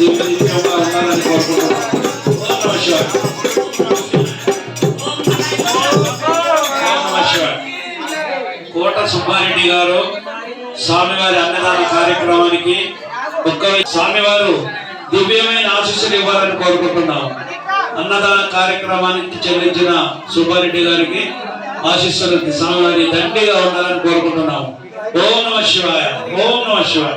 దివ్యంగా ఉండాలని కోరుకుంటున్నాం కోట సుబ్బారెడ్డి గారు స్వామివారి అన్నదాన కార్యక్రమానికి ఒక్క స్వామివారు దివ్యమైన ఆశీస్సులు ఇవ్వాలని కోరుకుంటున్నాం. అన్నదాన కార్యక్రమానికి చెల్లించిన సుబ్బారెడ్డి గారికి ఆశీస్సులు స్వామివారి దండిగా ఉండాలని కోరుకుంటున్నాం. ఓం నమ శివాయ ఓం నమ శివాయ.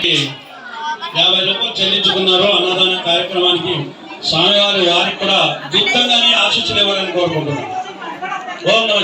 Okay. యాభై రూపాయలు చెల్లించుకున్నారో అన్నదాన కార్యక్రమానికి స్వామి గారు వారికి కూడా గుప్తంగానే ఆశించలేవారని ఇవ్వాలని కోరుకుంటున్నాను ఓం నమ